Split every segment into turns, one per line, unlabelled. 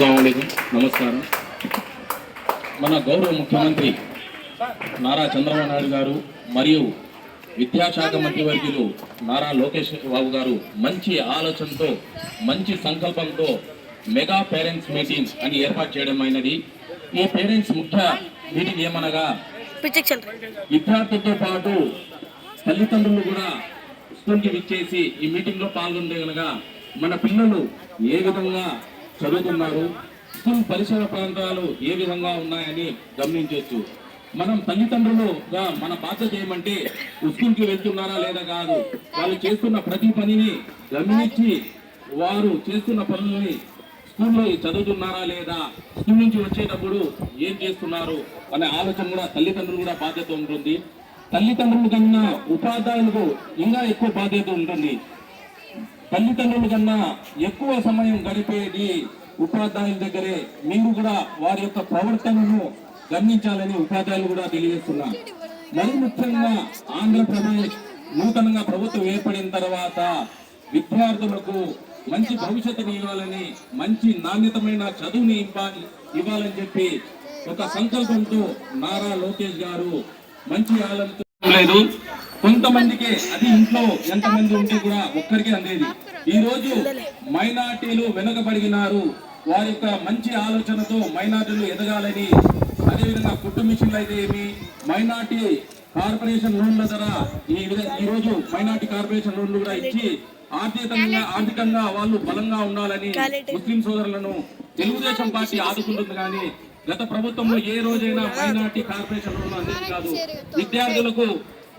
అస్సలం నమస్కారం. మన గౌరవ ముఖ్యమంత్రి నారా చంద్రబాబు నాయుడు గారు మరియు విద్యాశాఖ మంత్రి మంత్రివర్యులు నారా లోకేష్ బాబు గారు మంచి ఆలోచనతో మంచి సంకల్పంతో మెగా పేరెంట్స్ మీటింగ్ అని ఏర్పాటు చేయడం అయినది. ఈ పేరెంట్స్ ముఖ్య మీటింగ్ ఏమనగా విద్యార్థులతో పాటు తల్లిదండ్రులు కూడా స్కూల్కి విచ్చేసి ఈ మీటింగ్లో పాల్గొంటే కనుక మన పిల్లలు ఏ విధంగా చదువుతున్నారు స్కూల్ పరిసర ప్రాంతాలు ఏ విధంగా ఉన్నాయని గమనించవచ్చు. మనం తల్లిదండ్రులుగా మన బాధ్యత ఏమంటే స్కూల్కి వెళ్తున్నారా లేదా కాదు. వాళ్ళు చేస్తున్న ప్రతి పనిని గమనించి వారు చేస్తున్న పనులని స్కూల్లో చదువుతున్నారా లేదా స్కూల్ నుంచి వచ్చేటప్పుడు ఏం చేస్తున్నారు అనే ఆలోచన కూడా తల్లిదండ్రులు కూడా బాధ్యత ఉంటుంది. తల్లిదండ్రుల కన్నా ఉపాధ్యాయులకు ఇంకా ఎక్కువ బాధ్యత ఉంటుంది. తల్లిదండ్రుల కన్నా ఎక్కువ సమయం గడిపేది ఉపాధ్యాయుల దగ్గరే. మీరు కూడా వారి యొక్క ప్రవర్తనను గమనించాలని ఉపాధ్యాయులు కూడా తెలియజేస్తున్నా మరి ముఖ్యంగా ఆంధ్రప్రదేశ్ నూతనంగా ప్రభుత్వం ఏర్పడిన తర్వాత విద్యార్థులకు మంచి భవిష్యత్తుని ఇవ్వాలని మంచి నాణ్యతమైన చదువుని ఇవ్వాలి ఇవ్వాలని చెప్పి ఒక సంకల్పంతో నారా లోకేష్ గారు మంచి ఆలోచన లేదు. కొంతమందికి అది ఇంట్లో ఎంతమంది ఉంటే కూడా ఒక్కరికి అందేది. ఈ రోజు మైనార్టీలు వెనుకబడినారు వారి యొక్క మంచి ఆలోచనతో మైనార్టీలు ఎదగాలని అదేవిధంగా కుట్టు మిషన్లు అయితే ఏమి మైనార్టీ కార్పొరేషన్ లోన్ల ద్వారా ఈ విధంగా ఈ రోజు మైనార్టీ కార్పొరేషన్ లోన్లు కూడా ఇచ్చి ఆర్థికంగా ఆర్థికంగా వాళ్ళు బలంగా ఉండాలని ముస్లిం సోదరులను తెలుగుదేశం పార్టీ ఆదుకుంటుంది కానీ గత ప్రభుత్వంలో ఏ రోజైనా మైనార్టీ కార్పొరేషన్ లోన్లు అందేది కాదు. విద్యార్థులకు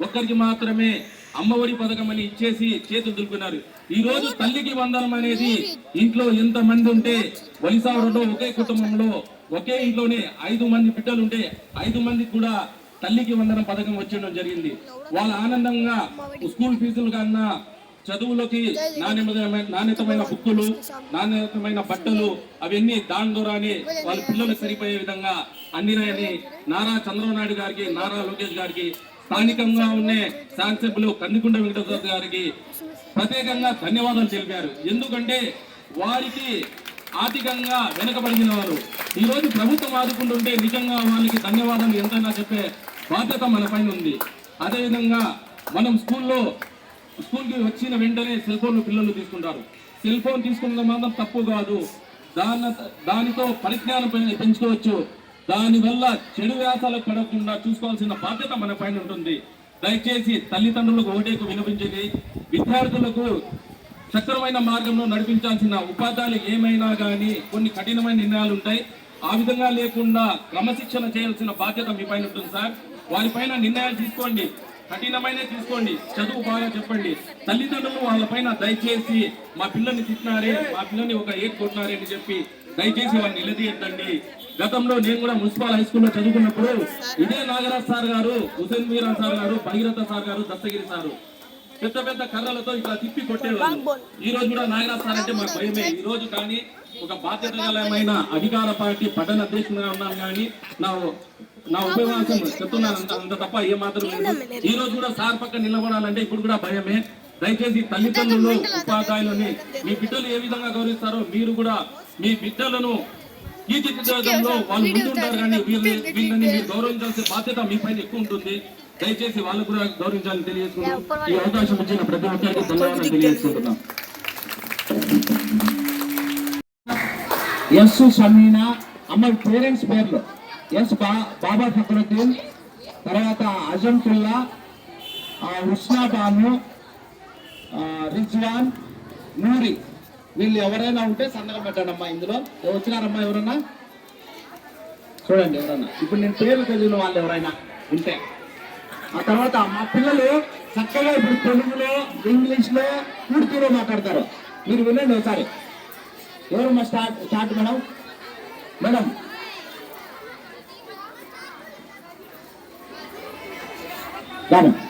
ఒక్కరికి మాత్రమే అమ్మఒడి పథకం అని ఇచ్చేసి చేతులు దులుపుకున్నారు ఈ రోజు తల్లికి వందనం అనేది ఇంట్లో ఎంత మంది ఉంటే వలిసావరంలో ఒకే కుటుంబంలో ఒకే ఇంట్లోనే ఐదు మంది బిడ్డలు ఉంటే ఐదు మందికి కూడా తల్లికి వందనం పథకం వచ్చడం జరిగింది. వాళ్ళ ఆనందంగా స్కూల్ ఫీజులు కన్నా చదువులకి నాణ్యమైన నాణ్యతమైన బుక్కులు నాణ్యతమైన బట్టలు అవన్నీ దాని ద్వారానే వాళ్ళ పిల్లలకు సరిపోయే విధంగా అందినాయని నారా చంద్రబాబు నాయుడు గారికి నారా లోకేష్ గారికి స్థానికంగా ఉండే శాసనసభ్యులు కందికుంట వెంకటేశ్వర గారికి ప్రత్యేకంగా ధన్యవాదాలు తెలిపారు. ఎందుకంటే వారికి ఆర్థికంగా వెనుకబడిన వారు. ఈరోజు ప్రభుత్వం ఆదుకుంటుంటే నిజంగా వాళ్ళకి ధన్యవాదాలు ఎంతైనా చెప్పే బాధ్యత మన పైన ఉంది. అదేవిధంగా మనం స్కూల్లో స్కూల్కి వచ్చిన వెంటనే సెల్ ఫోన్లు పిల్లలు తీసుకుంటారు. సెల్ ఫోన్ తీసుకున్న మాత్రం తప్పు కాదు. దాని దానితో పరిజ్ఞానం పెంచుకోవచ్చు. దానివల్ల చెడు వ్యాసాలకు పడకుండా చూసుకోవాల్సిన బాధ్యత మన పైన ఉంటుంది. దయచేసి తల్లిదండ్రులకు ఓటేకు వినిపించేది విద్యార్థులకు సక్రమైన మార్గంలో నడిపించాల్సిన ఉపాధ్యాయులు ఏమైనా కానీ కొన్ని కఠినమైన నిర్ణయాలు ఉంటాయి. ఆ విధంగా లేకుండా క్రమశిక్షణ చేయాల్సిన బాధ్యత మీ పైన ఉంటుంది సార్. వారిపైన నిర్ణయాలు తీసుకోండి. కఠినమైన తీసుకోండి. చదువు బాగా చెప్పండి. తల్లిదండ్రులు వాళ్ళపైన దయచేసి మా పిల్లల్ని తిట్టినారే మా పిల్లల్ని ఒక ఏట్ కొట్టినారే అని చెప్పి దయచేసి వారిని నిలదీయద్దండి. గతంలో నేను కూడా మున్సిపల్ హై స్కూల్లో చదువుకున్నప్పుడు ఇదే నాగరాజ్ సార్ గారు హుసేన్ మీరా సార్ గారు భగీరథ సార్ గారు దత్తగిరి సారు. పెద్ద పెద్ద కర్రలతో ఇట్లా తిప్పి కొట్టేవాళ్ళు. ఈ రోజు కూడా నాగరాజ్ సార్ అంటే మాకు భయమే. ఈ రోజు కానీ ఒక బాధ్యతగలమైన అధికార పార్టీ పట్టణ అధ్యక్షుడుగా ఉన్నాను కానీ నా నా ఉపన్యాసం చెప్తున్నాను. అంత అంత తప్ప ఏ మాత్రం లేదు. ఈ రోజు కూడా సార్ పక్క నిలబడాలంటే ఇప్పుడు కూడా భయమే. దయచేసి తల్లిదండ్రులు ఉపాధ్యాయులని మీ బిడ్డలు ఏ విధంగా గౌరవిస్తారో మీరు కూడా మీ బిడ్డలను తీర్చిదిద్దడంలో వాళ్ళు ముందుంటారు కానీ వీళ్ళని వీళ్ళని మీరు గౌరవించాల్సిన బాధ్యత మీ పైన ఎక్కువ ఉంటుంది. దయచేసి వాళ్ళు కూడా గౌరవించాలని తెలియజేసుకుంటూ ఈ అవకాశం ఇచ్చిన ప్రతి ఒక్కరికి ధన్యవాదాలు తెలియజేసుకుంటున్నాం.
ఎస్ షమీనా అమ్మ పేరెంట్స్ పేర్లు. ఎస్ బా బాబా ఫక్రుద్దీన్ తర్వాత అజంతుల్లా హుస్నా బాను రిజ్వాన్ నూరి. వీళ్ళు ఎవరైనా ఉంటే సంతకం పెట్టండి అమ్మా ఇందులో వచ్చినారమ్మా ఎవరన్నా? చూడండి ఎవరన్నా. ఇప్పుడు నేను పేర్లు తెలియని వాళ్ళు ఎవరైనా ఉంటే. ఆ తర్వాత మా పిల్లలు చక్కగా ఇప్పుడు తెలుగులో ఇంగ్లీష్లో పూర్తిలో మాట్లాడతారు. మీరు వినండి ఒకసారి. ఎవరమ్మా
start start madam? Madam. Madam.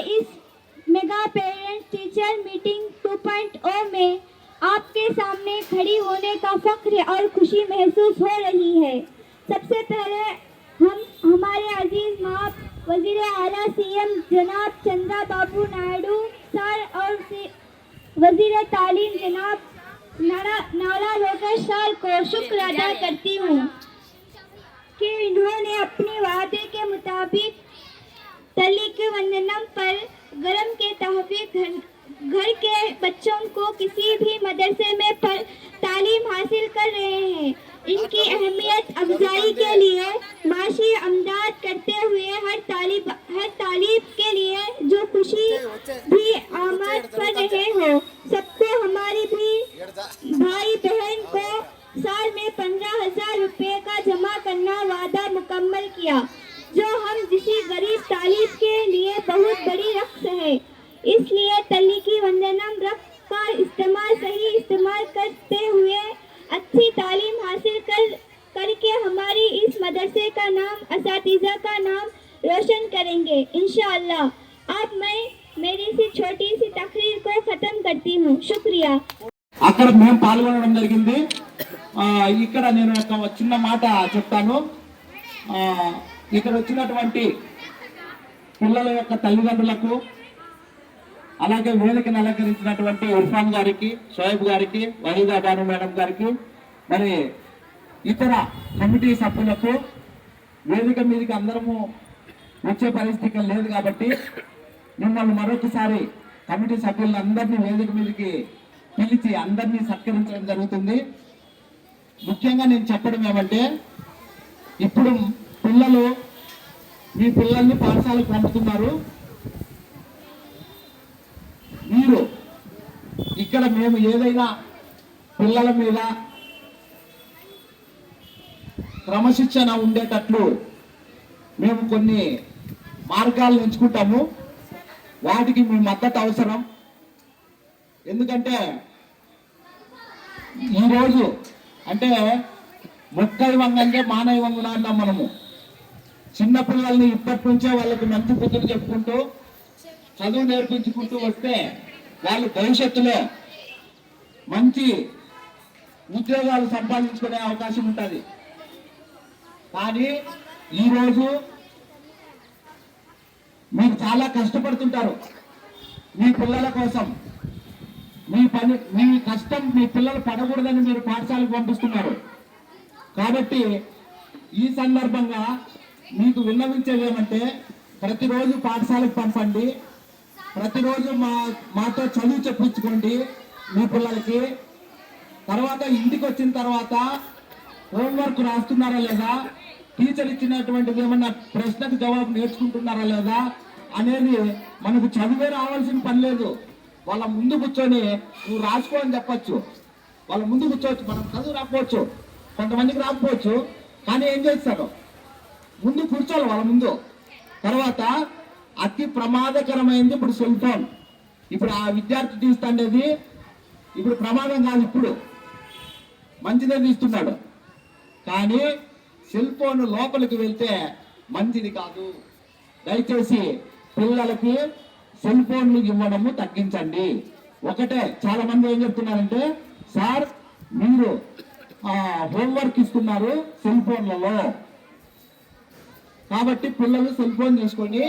इस पेरेंट्स टीचर मीटिंग 2.0 में, आपके सामने खड़ी होने का फख्र और खुशी महसूस हो रही है। सबसे पहले हम, हमारे अज़ीज़ माँ वज़ीर आला, सीएम जनाब चंद्रा बाबू नायडू सर और वज़ीर तालीम जनाब नारा लोकेश सर को शुक्र अदा करती हूँ कि इन्होंने अपने वादे के मुताबिक तली के वंदनम पर गरम के तहफे घर घर के बच्चों को किसी भी मदरसे में पर तालीम हासिल कर रहे हैं। इनकी अहमियत अफजाई के लिए माशी अमदाद करते हुए हर तालीब हर तालीब के लिए जो खुशी भी आमद कर रहे हो सबको हमारी भी भाई बहन को साल में पंद्रह हज़ार रुपये का जमा करना वादा मुकम्मल किया जो हम किसी गरीब तालीब के लिए बहुत बड़ी रक्स है इसलिए तली की वंदनम रक्स का इस्तेमाल सही इस्तेमाल करते हुए अच्छी तालीम हासिल कर करके हमारी इस मदरसे का नाम इस का नाम रोशन करेंगे इंशाअल्लाह अब मैं मेरी सी छोटी सी तकरीर को ख़त्म करती हूँ शुक्रिया
అక్కడ మేము పాల్గొనడం జరిగింది ఆ, ఇక్కడ నేను ఒక చిన్న మాట చెప్తాను ఆ, ఇక్కడ వచ్చినటువంటి పిల్లల యొక్క తల్లిదండ్రులకు అలాగే వేదికను అలంకరించినటువంటి ఇర్ఫాన్ గారికి షోయబ్ గారికి వహీదా బాను మేడం గారికి మరి ఇతర కమిటీ సభ్యులకు వేదిక మీదకి అందరము వచ్చే పరిస్థితి లేదు కాబట్టి మిమ్మల్ని మరొకసారి కమిటీ సభ్యులందరినీ వేదిక మీదకి పిలిచి అందరినీ సత్కరించడం జరుగుతుంది. ముఖ్యంగా నేను చెప్పడం ఏమంటే ఇప్పుడు పిల్లలు మీ పిల్లల్ని పాఠశాలకు పంపుతున్నారు. మీరు ఇక్కడ మేము ఏదైనా పిల్లల మీద క్రమశిక్షణ ఉండేటట్లు మేము కొన్ని మార్గాలను ఎంచుకుంటాము. వాటికి మీ మద్దతు అవసరం. ఎందుకంటే ఈరోజు అంటే మొక్కై వంగంటే మానవ వంగున అన్నాం మనము. చిన్నపిల్లల్ని ఇప్పటి నుంచే వాళ్ళకి మంచి బుద్ధులు చెప్పుకుంటూ చదువు నేర్పించుకుంటూ వస్తే వాళ్ళు భవిష్యత్తులో మంచి ఉద్యోగాలు సంపాదించుకునే అవకాశం ఉంటుంది. కానీ ఈరోజు మీరు చాలా కష్టపడుతుంటారు. మీ పిల్లల కోసం. మీ పని మీ కష్టం మీ పిల్లలు పడకూడదని మీరు పాఠశాలకు పంపిస్తున్నారు. కాబట్టి ఈ సందర్భంగా మీకు విన్నవించేది ఏమంటే ప్రతిరోజు పాఠశాలకు పంపండి. ప్రతిరోజు మా మాతో చదువు చెప్పించుకోండి మీ పిల్లలకి. తర్వాత ఇంటికి వచ్చిన తర్వాత హోంవర్క్ రాస్తున్నారా లేదా? టీచర్ ఇచ్చినటువంటిది ఏమన్నా ప్రశ్నకు జవాబు నేర్చుకుంటున్నారా లేదా అనేది మనకు చదివే రావాల్సిన పని లేదు. వాళ్ళ ముందు కూర్చొని నువ్వు రాసుకో అని చెప్పొచ్చు. వాళ్ళ ముందు కూర్చోవచ్చు. మనం చదువు రాకపోవచ్చు. కొంతమందికి రాకపోవచ్చు. కానీ ఏం చేస్తారు? ముందు కూర్చోవాలి వాళ్ళ ముందు. తర్వాత అతి ప్రమాదకరమైంది ఇప్పుడు సెల్ ఫోన్. ఇప్పుడు ఆ విద్యార్థి తీస్తుండేది ఇప్పుడు ప్రమాదం కాదు ఇప్పుడు. మంచిదే తీస్తున్నాడు. కానీ సెల్ ఫోన్ లోపలికి వెళ్తే మంచిది కాదు. దయచేసి పిల్లలకి సెల్ ఫోన్లు ఇవ్వడము తగ్గించండి. ఒకటే చాలా మంది ఏం చెప్తున్నారంటే సార్ మీరు హోంవర్క్ ఇస్తున్నారు సెల్ ఫోన్లలో. కాబట్టి పిల్లలు సెల్ ఫోన్ తీసుకొని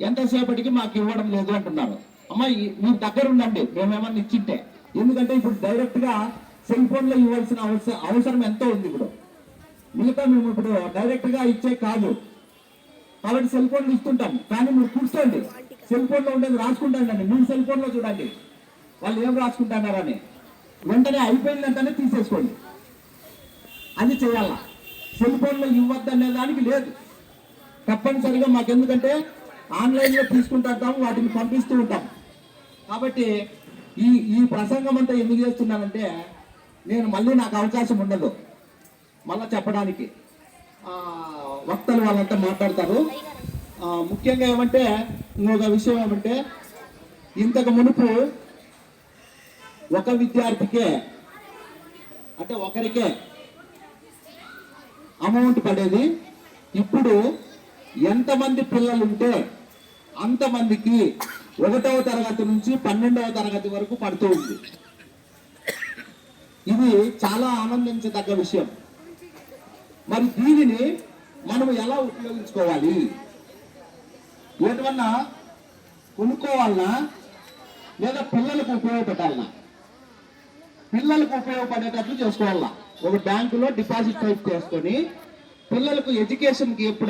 ఎంతసేపటికి మాకు ఇవ్వడం లేదు అంటున్నారు. అమ్మ ఈ- మీరు దగ్గర ఉండండి మేమేమన్నా ఇచ్చింటే. ఎందుకంటే ఇప్పుడు డైరెక్ట్గా సెల్ ఫోన్లో ఇవ్వాల్సిన అవసరం అవసరం ఎంతో ఉంది ఇప్పుడు. మిగతా మేము ఇప్పుడు డైరెక్ట్గా ఇచ్చే కాదు. కాబట్టి సెల్ ఫోన్లు ఇస్తుంటాం కానీ మీరు కూర్చోండి. సెల్ ఫోన్లో ఉండేది రాసుకుంటానండి మీరు సెల్ ఫోన్లో చూడండి. వాళ్ళు ఏం రాసుకుంటున్నారని. వెంటనే అయిపోయిందంటేనే తీసేసుకోండి. అది చేయాలా? సెల్ ఫోన్లో ఇవ్వద్దనే దానికి లేదు. తప్పనిసరిగా మాకెందుకంటే ఆన్లైన్లో ఆన్లైన్లో వాటిని పంపిస్తూ ఉంటాం. కాబట్టి ఈ ఈ ప్రసంగం అంతా ఎందుకు చేస్తున్నానంటే నేను మళ్ళీ నాకు అవకాశం ఉండదు. మళ్ళా చెప్పడానికి. వక్తలు వాళ్ళంతా మాట్లాడతారు. ముఖ్యంగా ఏమంటే ఇంకొక విషయం ఏమంటే ఇంతకు మునుపు ఒక విద్యార్థికే అంటే ఒకరికే అమౌంట్ పడేది. ఇప్పుడు ఎంతమంది పిల్లలు ఉంటే అంతమందికి ఒకటవ తరగతి నుంచి పన్నెండవ తరగతి వరకు పడుతూ ఉంది. ఇది చాలా ఆనందించదగ్గ విషయం. మరి దీనిని మనం ఎలా ఉపయోగించుకోవాలి? ఏమన్నా కొనుక్కోవాలనా? లేదా పిల్లలకు ఉపయోగపడాలనా? పిల్లలకు ఉపయోగపడేటట్లు చేసుకోవాలా ఒక బ్యాంకులో డిపాజిట్ టైప్ చేసుకొని పిల్లలకు ఎడ్యుకేషన్కి ఎప్పుడు